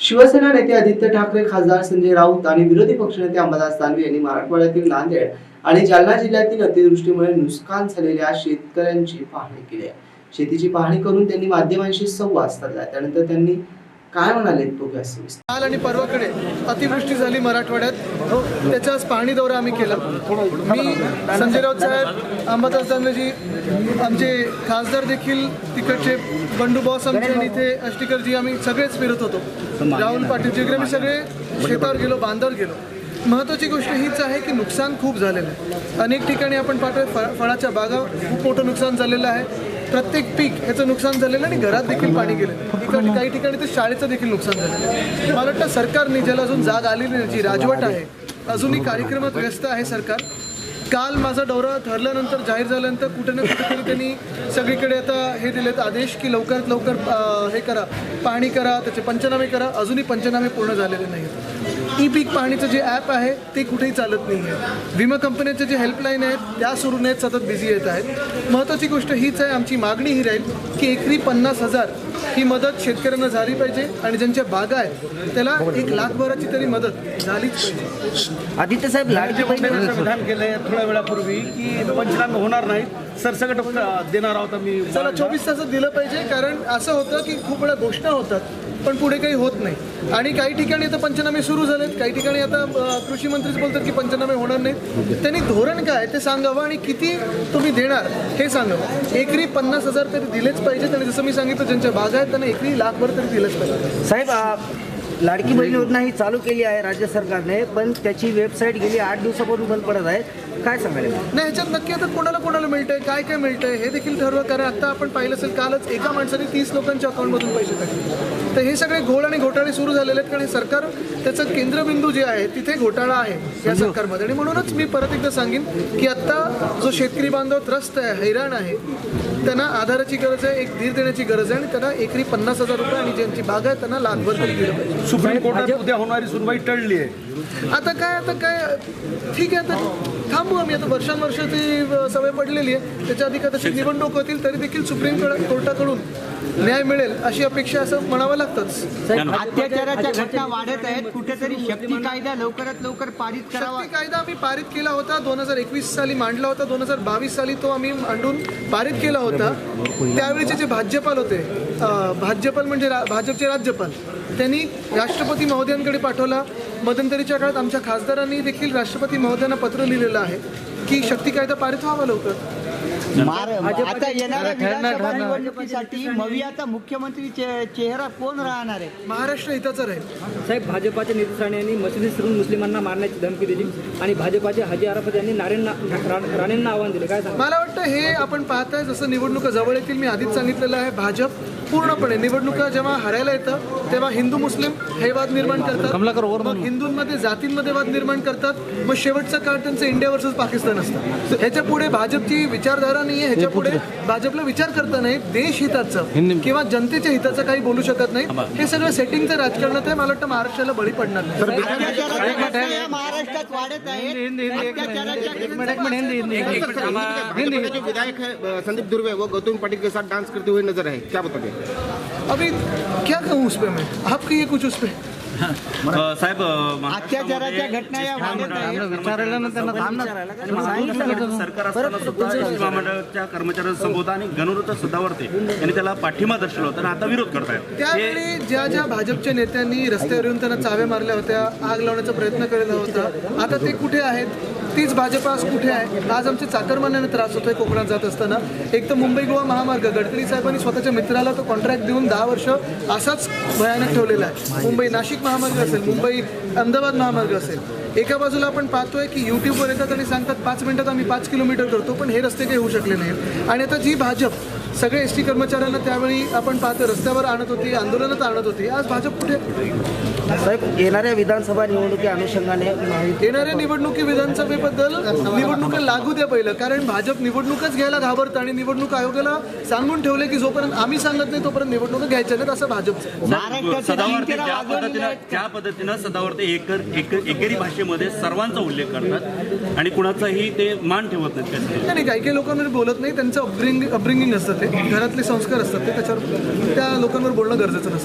शिवसेना नेते आदित्य ठाकरे खासदार संजय राऊत आणि विरोधी पक्षनेते अंबादास दानवे यांनी मराठवाड्यातील नांदेड आणि जालना जिल्ह्यातील अतिवृष्टीमुळे नुकसान झालेल्या शेतकऱ्यांची पाहणी केली आहे. शेतीची पाहणी करून त्यांनी माध्यमांशी संवाद साधला. त्यानंतर त्यांनी काय म्हणाले तो काल आणि परवाकडे अतिवृष्टी झाली मराठवाड्यात. त्याचा आज पाहणी दौरा आम्ही केला. मी संजय राऊत साहेब अंबादास दानवेजी आमचे खासदार देखील तिकडचे बंडू बॉस आमचे आणि इथे अष्टीकरजी आम्ही सगळेच फिरत होतो. राहुल पाटील जिकडे मी सगळे शेतावर गेलो बांधावर गेलो. महत्त्वाची गोष्ट हीच आहे की नुकसान खूप झालेलं आहे. अनेक ठिकाणी आपण पाहतोय फळाच्या बागा खूप मोठं नुकसान झालेलं आहे. प्रत्येक पीक याचं नुकसान झालेलं आणि घरात देखील पाणी गेलेलं ठिकाणी काही ठिकाणी तर शाळेचं देखील नुकसान झालेलं आहे. मला वाटतं सरकारने ज्याला अजून जाग आलेली नाही जी राजवट आहे अजूनही कार्यक्रमात व्यस्त आहे सरकार. काल माझा दौरा ठरल्यानंतर जाहीर झाल्यानंतर कुठे ना कुठेतरी त्यांनी सगळीकडे आता हे दिलेत आदेश की लवकरात लवकर हे करा पाहणी करा त्याचे पंचनामे करा. अजूनही पंचनामे पूर्ण झालेले नाहीत. ई पीक पाहणीचं जे ॲप आहे ते कुठेही चालत नाही आहे विमा कंपन्यांचे जे हेल्पलाईन आहेत त्या सुरू नाहीत सतत बिझी येत आहेत. महत्त्वाची गोष्ट हीच आहे आमची मागणी ही राहील की एकरी पन्नास हजार ही मदत शेतकऱ्यांना झाली पाहिजे आणि ज्यांच्या बागा आहेत त्याला एक लाखभराची तरी मदत झालीच पाहिजे. आदित्य साहेब लाडकी बहीण असं विधान केलंय थोड्या वेळापूर्वी की पंचनामे होणार नाहीत. सरसकट देणार आहोत आम्ही. चला चोवीस तासात दिलं पाहिजे कारण असं होतं की खूप वेळा घोषणा होतात. पण पुढे काही होत नाही. आणि काही ठिकाणी आता पंचनामे सुरू झालेत. काही ठिकाणी आता कृषी मंत्रीच बोलतात की पंचनामे होणार नाहीत. त्यांनी धोरण काय ते सांगावं आणि किती तुम्ही देणार हे सांगावं. एकरी पन्नास हजार तरी दिलेच पाहिजेत आणि जसं मी सांगितलं ज्यांच्या बागा आहेत त्यांना एकरी लाखभर तरी दिलंच पाहिजे. साहेब लाडकी बहीण योजना ही चालू केली आहे राज्य सरकारने पण त्याची वेबसाईट गेली आठ दिवसापासून बंद पडत आहे. काय सांगायला नाही ह्याच्यात नक्की आता कोणाला कोणाला मिळतंय काय काय मिळतंय हे देखील ठरवा कारण आता आपण पाहिलं असेल कालच एका माणसाने तीस लोकांच्या अकाउंटमधून पैसे टाकले तर हे सगळे घोळ आणि घोटाळे सुरू झालेले आहेत कारण हे सरकार त्याचं केंद्रबिंदू जे आहे तिथे घोटाळा आहे या सरकारमध्ये. आणि म्हणूनच मी परत एकदा सांगेन की आता जो शेतकरी बांधव त्रस्त आहे हैराण आहे त्यांना आधाराची गरज आहे एक धीर देण्याची गरज आहे आणि त्यांना एकरी पन्नास हजार रुपये आणि ज्यांची बाग आहे त्यांना लाखभर तरी दिलं पाहिजे. सुप्रीम कोर्टात उद्या होणारी सुनवाई टळली आहे. आता काय आता काय ठीक आहे आता थांबू आम्ही आता वर्षानुवर्ष ती सवय पडलेली आहे. त्याच्या आधी कदाचित निवडणूक होतील तरी देखील सुप्रीम कोर्ट- कोर्टाकडून न्याय मिळेल अशी अपेक्षा असं म्हणावं लागतंच. अत्याचाराच्या घटना वाढत आहेत. कुठेतरी शक्ती कायदा लवकरात लवकर पारित करावा. शक्ती कायदा आम्ही पारित केला होता दोन हजार एकवीस साली मांडला होता दोन हजार बावीस साली तो आम्ही मांडून पारित केला होता. त्यावेळेचे जे भाज्यपाल होते भाज्यपाल म्हणजे भाजपचे राज्यपाल त्यांनी राष्ट्रपती महोदयांकडे पाठवला. मध्यंतरीच्या काळात आमच्या खासदारांनी देखील राष्ट्रपती महोदयांना पत्र लिहिलेलं आहे. की शक्ती कायदा पारित व्हावा लवकर? आता येणाऱ्या विधानसभा निवडणुकीसाठी मवियाचा मुख्यमंत्री चे- चेहरा कोण राहणार आहे? महाराष्ट्र हिताचं राहील. साहेब भाजपाच्या नेते राणे यांनी मशिदीत फिरून मुस्लिमांना मारण्याची धमकी दिली आणि भाजपाचे हाजी अराफत यांनी नारेंना रा- राणेंना आव्हान दिले. काय मला वाटतं हे आपण पाहताय जसं निवडणुका जवळ येतील मी आधीच सांगितलेलं आहे. भाजप पूर्णपणे निवडणुका जेव्हा हरायला येतं तेव्हा हिंदू मुस्लिम हे वाद निर्माण करतात. मग हिंदूंमध्ये जातींमध्ये वाद निर्माण करतात. मग शेवटचं काळ त्यांचं इंडिया वर्सेस पाकिस्तान असतं. ह्याच्या पुढे भाजपची विचारधारा नाही आहे ह्याच्या पुढे भाजपला विचार करता नाही देश हिताचं किंवा जनतेच्या हिताचं काही बोलू शकत नाही हे सगळं सेटिंगचं राजकारणात आहे. मला वाटतं महाराष्ट्राला बळी पडणार महाराष्ट्रात विधायक संदीप दुर्वे वो गौतम पाटिल के साथ डांस करते हुए नजर आए क्या बताओगे अभी क्या कहूँ उस पर मैं? आप कहिए कुछ उस पर साहेब अत्याचाराच्या घटना या आहेत सरकार सुद्धा महामंडळाच्या कर्मचाऱ्यांचा संबोधन आणि गणवृत्त सदावर्ते यांनी त्याला पाठिंबा दर्शवला होता आणि आता विरोध करतायत. त्यावेळी ज्या ज्या भाजपच्या नेत्यांनी रस्त्यावर येऊन त्यांना चाव्या मारल्या होत्या आग लावण्याचा प्रयत्न केलेला होता आता ते कुठे आहेत? तीच भाजप आज कुठे आहे? आज आमच्या चाकरमान्याने त्रास होतोय कोकणात जात असताना. एक तर मुंबई गोवा महामार्ग गडकरी साहेबांनी स्वतःच्या मित्राला तो कॉन्ट्रॅक्ट देऊन दहा वर्ष असाच भयानक ठेवलेला आहे. मुंबई नाशिक महामार्ग असेल मुंबई अहमदाबाद महामार्ग असेल. एका बाजूला आपण पाहतोय की युट्यूबवर येतात आणि सांगतात पाच मिनिटात आम्ही पाच किलोमीटर करतो पण हे रस्ते काही होऊ शकले नाहीत. आणि आता जी भाजप सगळे एस टी कर्मचाऱ्यांना त्यावेळी आपण पाहतो रस्त्यावर आणत होती आंदोलनात आणत होती. आज भाजप कुठे? साहेब येणाऱ्या विधानसभा निवडणुकी अनुषंगाने माहिती येणाऱ्या निवडणुकी विधानसभेबद्दल निवडणुका लागू द्या पहिलं कारण भाजप निवडणुकच घ्यायला घाबरतं आणि निवडणूक आयोगाला सांगून ठेवले की जोपर्यंत आम्ही सांगत नाही तोपर्यंत निवडणुका घ्यायच्या नाहीत असं भाजपचं महाराष्ट्राचे सदावर्ते तीन ज्या पद्धतीनं आहेत ज्या पद्धतीनं सदावर्ते एकर एक- एकेरी भाषेमध्ये सर्वांचा उल्लेख करतात आणि कुणाचाही ते मान ठेवत नाहीत नाही काही काही लोकांवर बोलत नाही त्यांचं अपब्रिंग अपब्रिंगिंग असतं ते. घरातले संस्कार असतात ते त्याच्यावर त्या लोकांवर बोलणं गरजेचं नसतं.